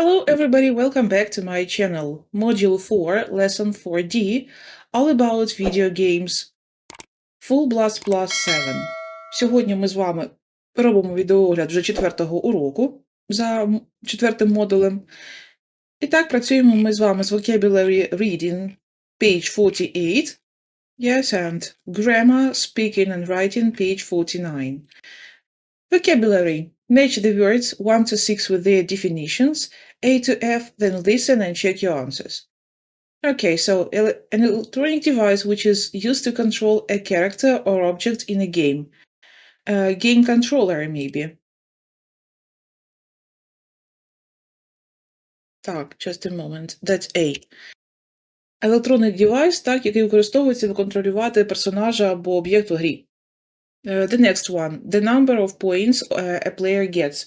Hello everybody, welcome back to my channel. Module 4, Lesson 4D, all about video games Full Blast Plus 7. Сьогодні ми з вами робимо відеоогляд вже четвертого уроку за м- четвертим модулем. І так, працюємо ми з вами з Vocabulary Reading, page 48. Yes, and Grammar, Speaking and Writing, page 49. Vocabulary. Match the words 1 to 6 with their definitions, A to F, then listen and check your answers. Okay, so ele- an electronic device which is used to control a character or object in a game. A game controller, maybe. Так, just a moment. That's A. Електронний девайс, так, який використовується для контролювати персонажа або об'єкт у грі. Uh, the next one. The number of points uh, a player gets.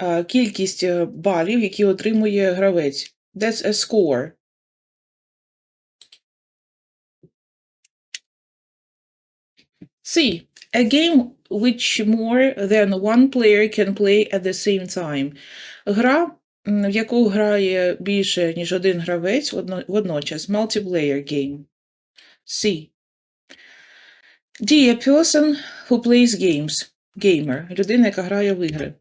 Uh, кількість е, балів, які отримує гравець. That's a score. C. A game which more than one player can play at the same time. Гра, в яку грає більше, ніж один гравець водночас. Multiplayer game. C. D. A person who plays games. Gamer. Людина, яка грає в ігри.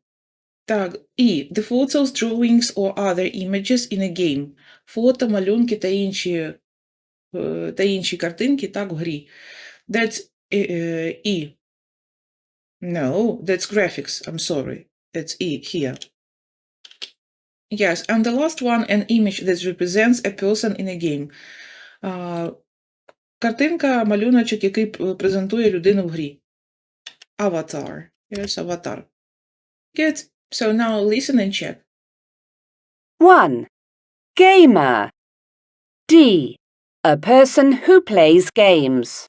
Так, і the photos, drawings or other images in a game. Фото, малюнки та інші, е, та інші картинки так в грі. That's е, е, E. No, that's graphics. I'm sorry. That's E here. Yes, and the last one, an image that represents a person in a game. А, картинка, малюночок, який п- презентує людину в грі. Avatar. Yes, avatar. Good. So now listen and check. 1. Gamer. D. A person who plays games.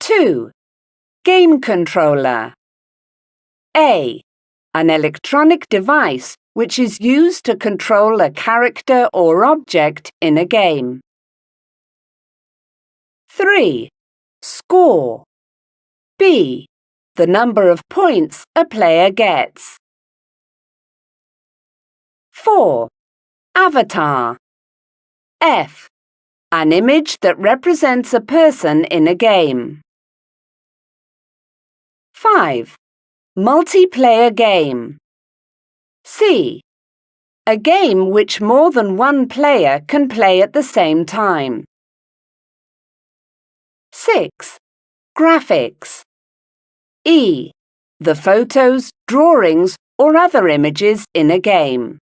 2. Game controller. A. An electronic device which is used to control a character or object in a game. 3. Score. B. The number of points a player gets. 4. Avatar. F. An image that represents a person in a game. 5. Multiplayer game. C. A game which more than one player can play at the same time. 6. Graphics. E. The photos, drawings, or other images in a game.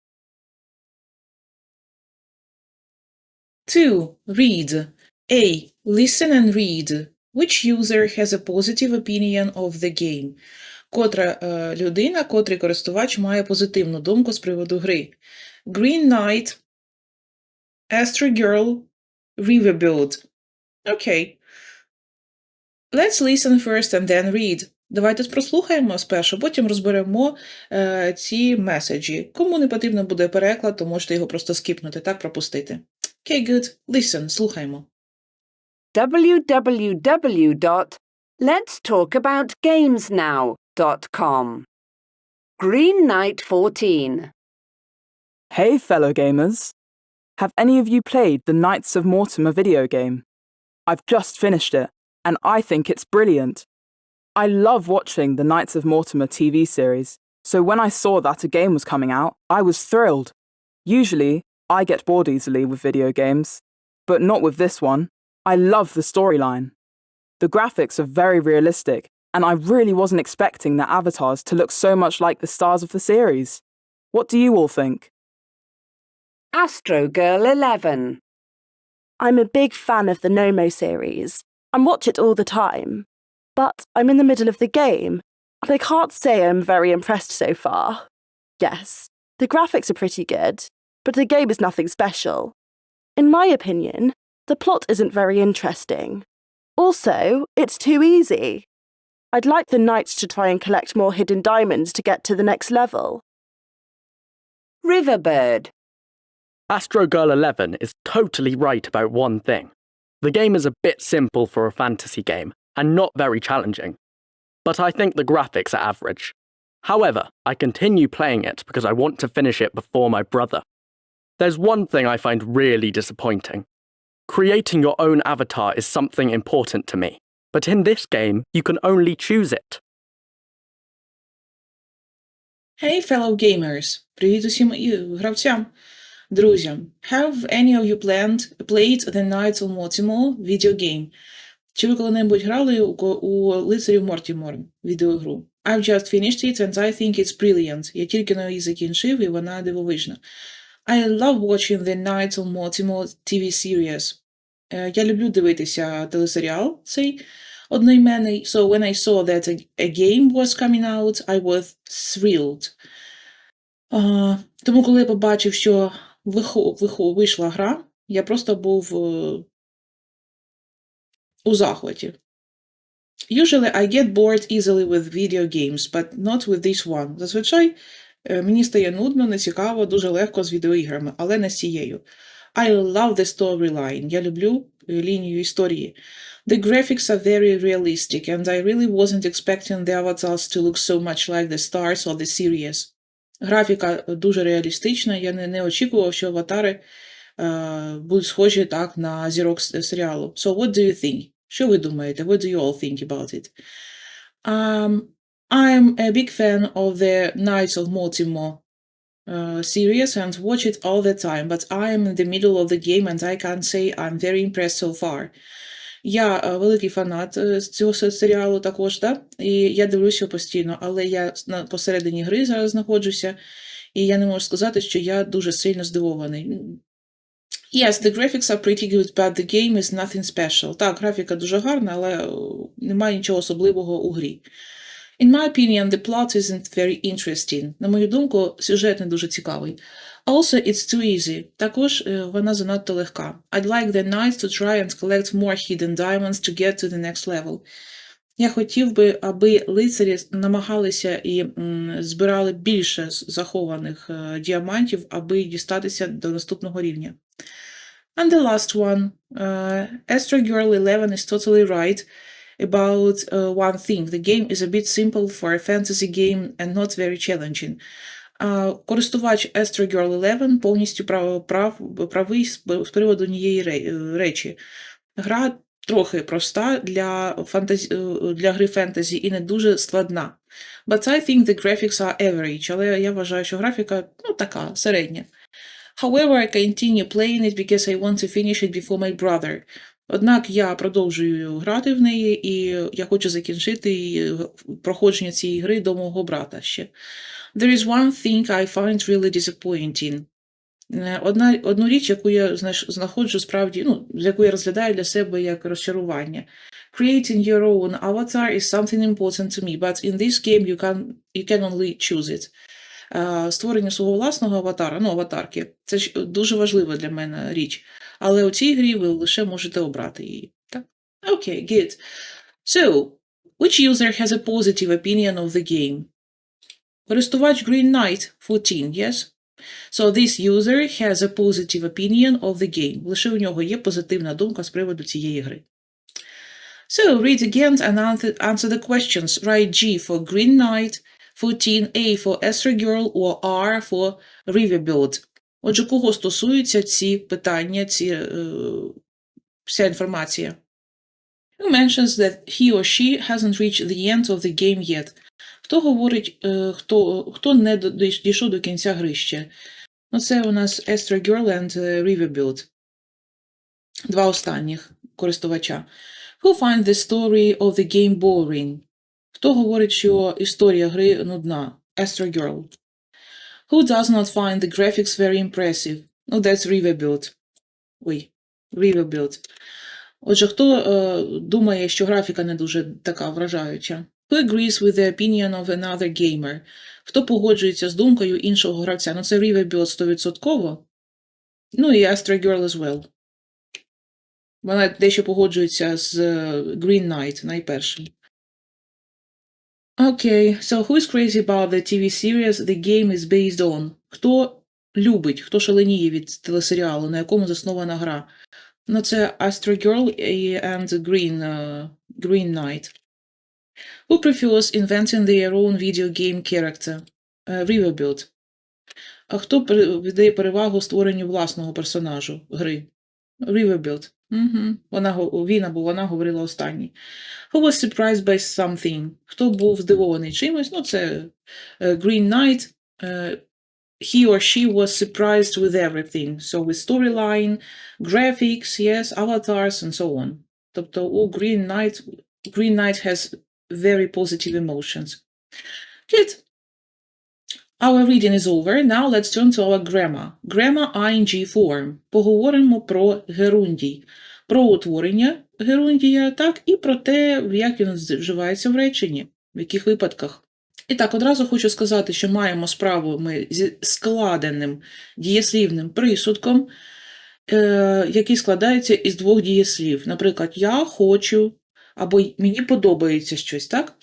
2. Read. A. Listen and read. Which user has a positive opinion of the game? Котра е, людина, котрий користувач має позитивну думку з приводу гри. Green Knight, Astro Girl, Riverbuild. Окей. Let's listen first and then read. Давайте прослухаємо спершу, потім розберемо е, ці меседжі. Кому не потрібно буде переклад, то можете його просто скіпнути, так пропустити. Okay, good. Listen, слухаймо. www.letstalkaboutgamesnow.com. Green Knight 14. Hey, fellow gamers! Have any of you played the Knights of Mortimer video game? I've just finished it, and I think it's brilliant. I love watching the Knights of Mortimer TV series, so when I saw that a game was coming out, I was thrilled. Usually, I get bored easily with video games, but not with this one. I love the storyline. The graphics are very realistic, and I really wasn't expecting the avatars to look so much like the stars of the series. What do you all think? Astro Girl 11. I'm a big fan of the Nomo series and watch it all the time. But I'm in the middle of the game, and I can't say I'm very impressed so far. Yes, the graphics are pretty good, but the game is nothing special. In my opinion, the plot isn't very interesting. Also, it's too easy. I'd like the knights to try and collect more hidden diamonds to get to the next level. Riverbird. Astro Girl 11 is totally right about one thing. The game is a bit simple for a fantasy game and not very challenging. But I think the graphics are average. However, I continue playing it because I want to finish it before my brother. There's one thing I find really disappointing. Creating your own avatar is something important to me, but in this game, you can only choose it. Hey, fellow gamers! Привіт усім і гравцям, друзям. Have any of you planned, played the Knights of Mortimer video game? Чи ви коли-небудь грали у, ко- у лицарів Мортімор відеогру? I've just finished it and I think it's brilliant. Я тільки на її закінчив, і вона дивовижна. I love watching the Knights of Mortimer TV series. Е, Я люблю дивитися телесеріал цей одноіменний. So when I saw that a, a game was coming out, I was thrilled. А, тому коли я побачив, що вихо, вихо, вийшла гра, я просто був е, у захваті. Usually I get bored easily with video games, but not with this one. Зазвичай е, мені стає нудно, нецікаво, дуже легко з відеоіграми, але не з цією. I love the storyline. Я люблю е, лінію історії. The graphics are very realistic, and I really wasn't expecting the avatars to look so much like the stars of the series. Графіка дуже реалістична. Я не, не очікував, що аватари е, будуть схожі так на зірок с- серіалу. So what do you think? Що ви думаєте? What do you all think about it? Um, I'm a big fan of the Knights of Mortimer uh, series and watch it all the time, but I am in the middle of the game and I can't say I'm very impressed so far. Я е, великий фанат е, цього серіалу також, да? і я дивлюся постійно, але я посередині гри зараз знаходжуся, і я не можу сказати, що я дуже сильно здивований. Yes, the graphics are pretty good, but the game is nothing special. Так, графіка дуже гарна, але е, немає нічого особливого у грі. In my opinion, the plot isn't very interesting. На мою думку, сюжет не дуже цікавий. Also, it's too easy. Також е, вона занадто легка. I'd like the knights to try and collect more hidden diamonds to get to the next level. Я хотів би, аби лицарі намагалися і збирали більше захованих е, діамантів, аби дістатися до наступного рівня. And the last one. Uh, Astro Girl 11 is totally right about uh, one thing. The game is a bit simple for a fantasy game and not very challenging. Користувач Astro Girl 11 повністю прав, прав, правий з приводу однієї речі. Гра трохи проста для, фантазі, е, для гри фентезі і не дуже складна. But I think the graphics are average, але я вважаю, що графіка ну, така, середня. However, I continue playing it because I want to finish it before my brother. Однак я продовжую грати в неї, і я хочу закінчити е, проходження цієї гри до мого брата ще. There is one thing I find really disappointing. Е, Одна, одну річ, яку я знаходжу справді, ну, яку я розглядаю для себе як розчарування. Creating your own avatar is something important to me, but in this game you can, you can only choose it. Е, Створення свого власного аватара, ну, аватарки, це ж дуже важлива для мене річ. Але у цій грі ви лише можете обрати її. Так? Окей, good. So, which user has a positive opinion of the game? Користувач Green Knight 14, yes? So this user has a positive opinion of the game. Лише у нього є позитивна думка з приводу цієї гри. So read again and answer, answer the questions. Write G for Green Knight, 14, A for Astro Girl or R for Riverbuild. Отже, кого стосуються ці питання, ці, е, вся інформація? Who mentions that he or she hasn't reached the end of the game yet? Хто говорить, е, хто, хто не дійшов до кінця гри ще? Ну, це у нас Astro Girl and е, Riverbuild. Два останніх користувача. Who finds the story of the game boring? Хто говорить, що історія гри нудна? Astro Girl. Who does not find the graphics very impressive? Ну, that's Riverbuild. Ой, Riverbuild. Отже, хто е, думає, що графіка не дуже така вражаюча? Who agrees with the opinion of another gamer? Хто погоджується з думкою іншого гравця? Ну, це Riverbuild 100%. Ну і Astro Girl as well. Вона дещо погоджується з е, Green Knight найпершим. Окей, okay. so who is crazy about the TV series the game is based on? Хто любить, хто шаленіє від телесеріалу, на якому заснована гра? Ну, це Astro Girl and Green, е, Green Knight. Who prefers inventing their own video game character? Е, Riverbuild. А хто віддає перевагу створенню власного персонажу гри? Riverbuild. Угу. Вона, го- він або вона говорила останній. Who was surprised by something? Хто був здивований чимось? Ну, це е, Green Knight. е, he or she was surprised with everything. So with storyline, graphics, yes, avatars, and so on. Тобто у Green Knight, Green Knight has very positive emotions. Good. Our reading is over. Now let's turn to our grammar. Grammar ing form. Поговоримо про герундій. Про утворення герундія, так, і про те, як він вживається в реченні, в яких випадках. І так, одразу хочу сказати, що маємо справу ми зі складеним дієслівним присудком, е, який складається із двох дієслів. Наприклад, я хочу або мені подобається щось, так?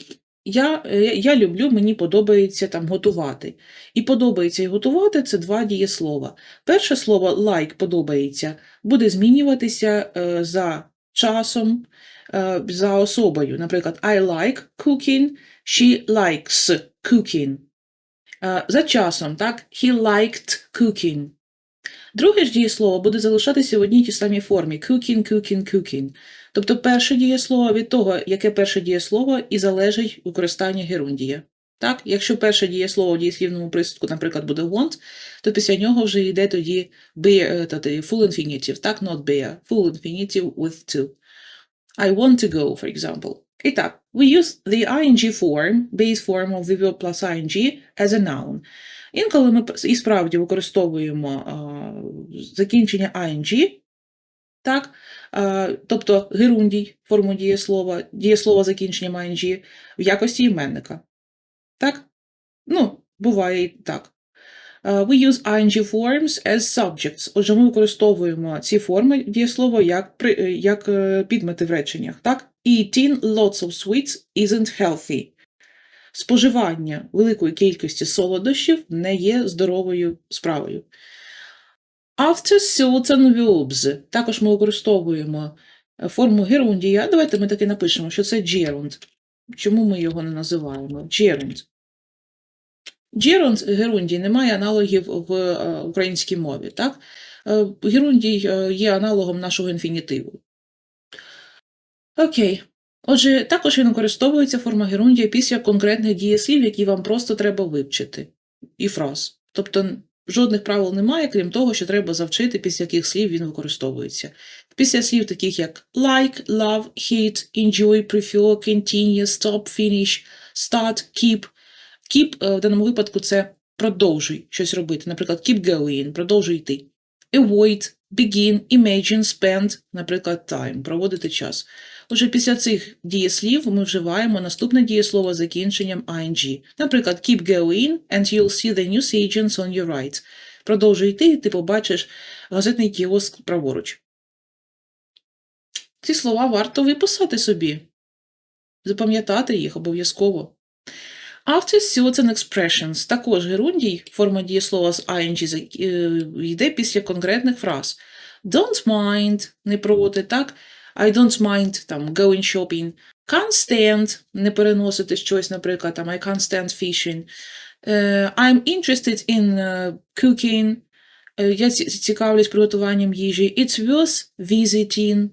Я, е, я люблю, мені подобається там готувати. І подобається і готувати це два дієслова. Перше слово like подобається буде змінюватися е, за часом, е, за особою. Наприклад, I like cooking, she likes cooking. За часом, так? He liked cooking. Друге ж дієслово буде залишатися в одній тій самій формі cooking, cooking, cooking. Тобто перше дієслово від того, яке перше дієслово, і залежить використання герундія. Так? Якщо перше дієслово в дієслівному присудку, наприклад, буде want, то після нього вже йде тоді be, е, тоді full infinitive, так, not be, full infinitive with to. I want to go, for example. І так, we use the ing form, base form of the verb plus ing as a noun. Інколи ми і справді використовуємо а, закінчення ing, так, тобто герундій, форму дієслова, дієслова закінченням ing в якості іменника. Так? Ну, буває і так. We use ing forms as subjects. Отже, ми використовуємо ці форми дієслова як, як е, підмети в реченнях. Так? Eating lots of sweets isn't healthy. Споживання великої кількості солодощів не є здоровою справою. After certain verbs. Також ми використовуємо е, форму герундія. Давайте ми таки напишемо, що це gerund. Чому ми його не називаємо? Gerund. Gerund, герундій, немає аналогів в е, українській мові. Так? Е, Герундій е, є аналогом нашого інфінітиву. Окей. Отже, також він використовується форма герундія після конкретних дієслів, які вам просто треба вивчити, і фраз. Тобто жодних правил немає, крім того, що треба завчити, після яких слів він використовується. Після слів таких як like, love, hate, enjoy, prefer, continue, stop, finish, start, keep. Keep е, в даному випадку це продовжуй щось робити. Наприклад, keep going, продовжуй йти. Avoid, begin, imagine, spend, наприклад, time, проводити час. Отже, після цих дієслів ми вживаємо наступне дієслово з закінченням ing. Наприклад, keep going and you'll see the news agents on your right. Продовжуй йти, і ти побачиш газетний кіоск праворуч. Ці слова варто виписати собі, запам'ятати їх обов'язково. After certain expressions, також герундій, форма дієслова з ing е, йде після конкретних фраз. Don't mind, не проти, так? I don't mind, там, going shopping. Can't stand, не переносити щось, наприклад, там, I can't stand fishing. Е, I'm interested in е, cooking. Е, Я ці- цікавлюсь приготуванням їжі. It's worth visiting.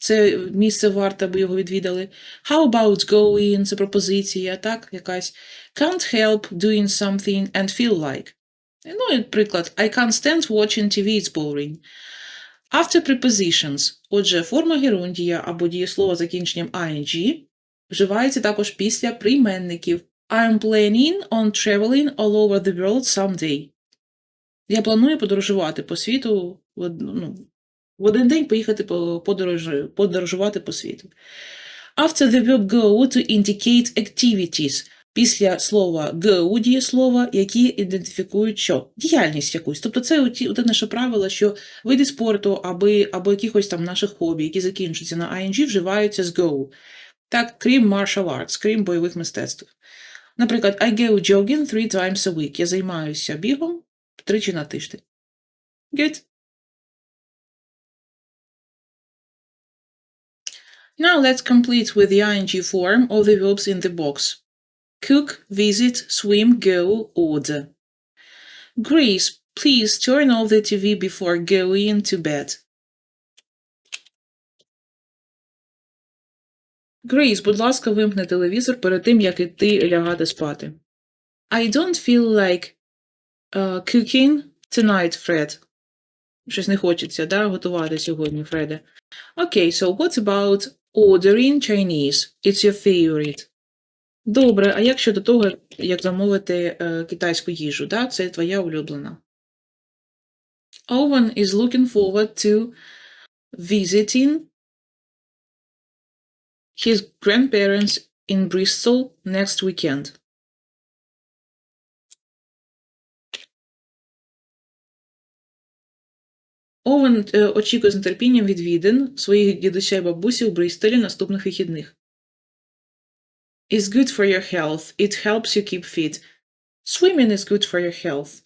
Це місце варто, аби його відвідали. How about going? Це пропозиція, так, якась. Can't help doing something and feel like. Ну, і приклад. I can't stand watching TV, it's boring. After prepositions. Отже, форма герундія або дієслова закінченням ing вживається також після прийменників. I'm planning on traveling all over the world someday. Я планую подорожувати по світу ну, в один день поїхати по подорож, подорожувати по світу. After the verb go to indicate activities. Після слова go дієслова, які ідентифікують що? Діяльність якусь. Тобто це оте наше правило, що види спорту аби, або якихось там наших хобі, які закінчуються на ing, вживаються з go. Так, крім martial arts, крім бойових мистецтв. Наприклад, I go jogging three times a week. Я займаюся бігом тричі на тиждень. Good. Now let's complete with the ing form of the verbs in the box. Cook, visit, swim, go, order. Grace, please turn off the TV before going to bed. Грейс, будь ласка, вимкни телевізор перед тим, як іти лягати спати. I don't feel like uh, cooking tonight, Fred. Щось не хочеться, да, готувати сьогодні, Фреде. Okay, so what about ordering Chinese? It's your favorite. Добре, а як щодо того, як замовити е, китайську їжу, да? Це твоя улюблена. Owen is looking forward to visiting his grandparents in Bristol next weekend. Овен очікує з нетерпінням відвідин своїх дідуся і бабусі у Бристолі наступних вихідних. Is good for your health. It helps you keep fit. Swimming is good for your health.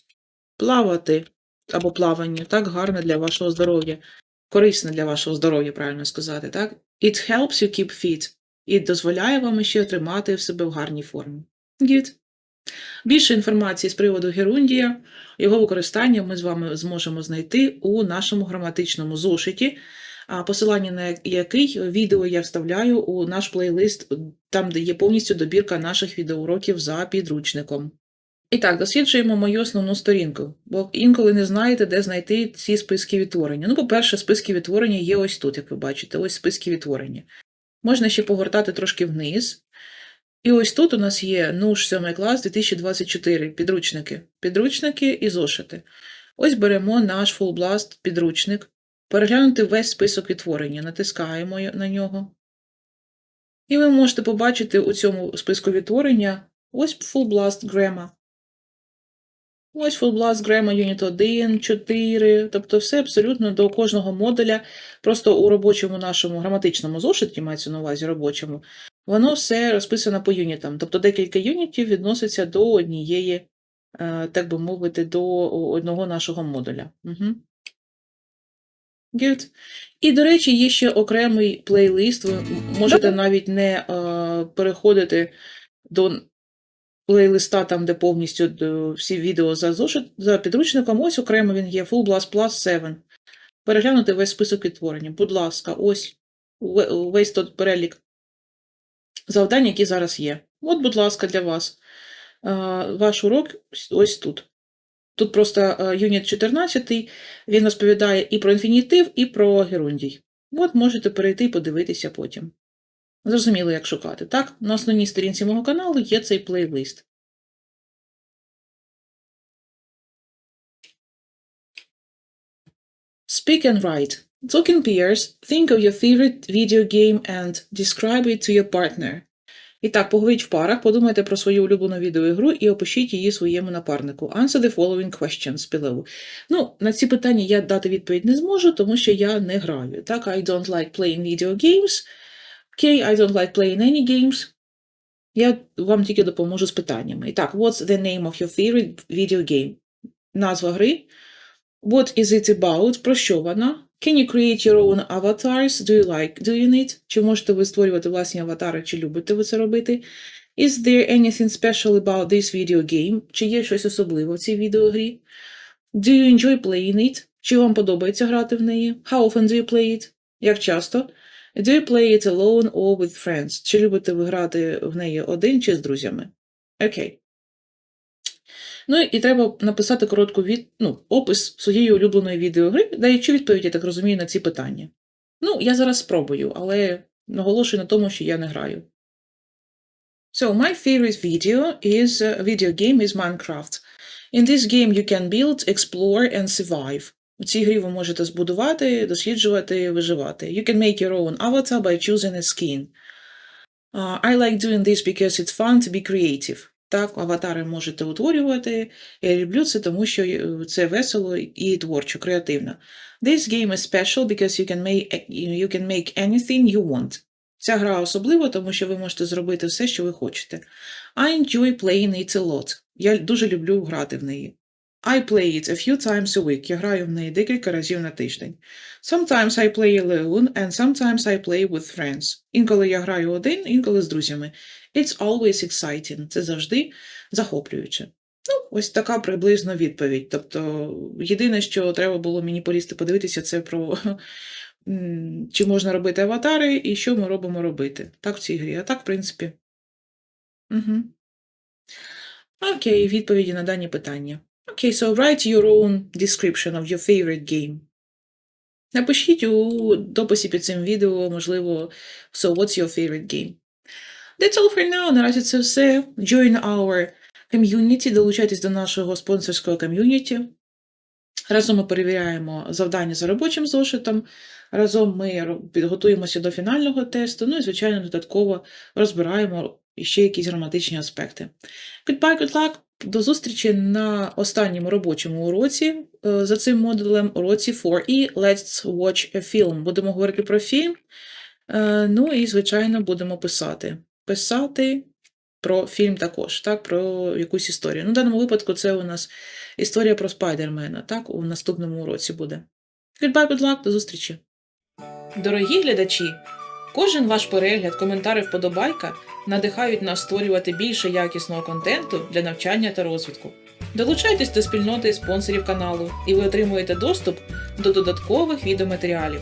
Плавати або плавання так гарно для вашого здоров'я. Корисне для вашого здоров'я, правильно сказати, так? It helps you keep fit. І дозволяє вам ще тримати в себе в гарній формі. Good. Більше інформації з приводу герундія, його використання ми з вами зможемо знайти у нашому граматичному зошиті, посилання на який відео я вставляю у наш плейлист, там, де є повністю добірка наших відеоуроків за підручником. І так, досліджуємо мою основну сторінку, бо інколи не знаєте, де знайти ці списки відтворення. Ну, по-перше, списки відтворення є ось тут, як ви бачите, ось списки відтворення. Можна ще погортати трошки вниз. І ось тут у нас є НУШ 7 клас 2024, підручники. Підручники і зошити. Ось беремо наш Full Blast підручник, переглянути весь список відтворення, натискаємо на нього. І ви можете побачити у цьому списку відтворення ось Full Blast Grammar. Ось Full Blast Grammar Unit 1, 4, тобто все абсолютно до кожного модуля, просто у робочому нашому граматичному зошиті, мається на увазі робочому, воно все розписано по юнітам. Тобто декілька юнітів відноситься до однієї, е, так би мовити, до одного нашого модуля. Угу. Good. І, до речі, є ще окремий плейлист. Ви можете навіть не е, переходити до плейлиста, там, де повністю всі відео за зошит, за підручником. Ось окремо він є Full Blast Plus 7. Переглянути весь список відтворення. Будь ласка, ось весь той перелік завдань, які зараз є. От, будь ласка, для вас. Е, Ваш урок ось тут. Тут просто е, юніт 14, він розповідає і про інфінітив, і про герундій. От можете перейти і подивитися потім. Зрозуміло, як шукати. Так, на основній сторінці мого каналу є цей плейлист. Speak and write. Talk in pairs. Think of your favorite video game and describe it to your partner. І так, поговоріть в парах, подумайте про свою улюблену відеоігру і опишіть її своєму напарнику. Answer the following questions below. Ну, на ці питання я дати відповідь не зможу, тому що я не граю. Так, I don't like playing video games. Okay, I don't like playing any games. Я вам тільки допоможу з питаннями. І так, what's the name of your favorite video game? Назва гри. What is it about? Про що вона? Can you create your own avatars? Do you like doing it? Чи можете ви створювати власні аватари, чи любите ви це робити? Is there anything special about this video game? Чи є щось особливе в цій відеогрі? Do you enjoy playing it? Чи вам подобається грати в неї? How often do you play it? Як часто? Do you play it alone or with friends? Чи любите ви грати в неї один чи з друзями? Окей. Ну і треба написати коротку від, ну, опис своєї улюбленої відеогри, даючи відповідь, я так розумію, на ці питання. Ну, я зараз спробую, але наголошую на тому, що я не граю. So, my favorite video is uh, video game is Minecraft. In this game you can build, explore and survive. У цій грі ви можете збудувати, досліджувати, виживати. You can make your own avatar by choosing a skin. Uh, I like doing this because it's fun to be creative. Так, аватари можете утворювати. Я люблю це, тому що е, це весело і творчо, креативно. This game is special because you can make, you can make anything you want. Ця гра особлива, тому що ви можете зробити все, що ви хочете. I enjoy playing it a lot. Я дуже люблю грати в неї. I play it a few times a week. Я граю в неї декілька разів на тиждень. Sometimes I play alone and sometimes I play with friends. Інколи я граю один, інколи з друзями. It's always exciting. Це завжди захоплююче. Ну, ось така приблизно відповідь. Тобто, єдине, що треба було мені полізти подивитися, це про чи можна робити аватари і що ми робимо робити. Так в цій грі. А так, в принципі. Угу. Окей, відповіді на дані питання. Окей, so write your own description of your favorite game. Напишіть у дописі під цим відео, можливо, so what's your favorite game. That's all for now. Наразі це все. Join our ком'юніті, долучайтесь до нашого спонсорського ком'юніті. Разом ми перевіряємо завдання за робочим зошитом. Разом ми підготуємося до фінального тесту. Ну і, звичайно, додатково розбираємо ще якісь граматичні аспекти. Goodbye, good luck! До зустрічі на останньому робочому уроці е, за цим модулем, уроці 4E Let's Watch a Film. Будемо говорити про фільм. Е, Ну і, звичайно, будемо писати. Писати про фільм також, так, про якусь історію. Ну, в даному випадку це у нас історія про Спайдермена, так, у наступному уроці буде. Goodbye, good luck, до зустрічі. Дорогі глядачі, кожен ваш перегляд, коментар і вподобайка надихають нас створювати більше якісного контенту для навчання та розвитку. Долучайтесь до спільноти спонсорів каналу, і ви отримуєте доступ до додаткових відеоматеріалів.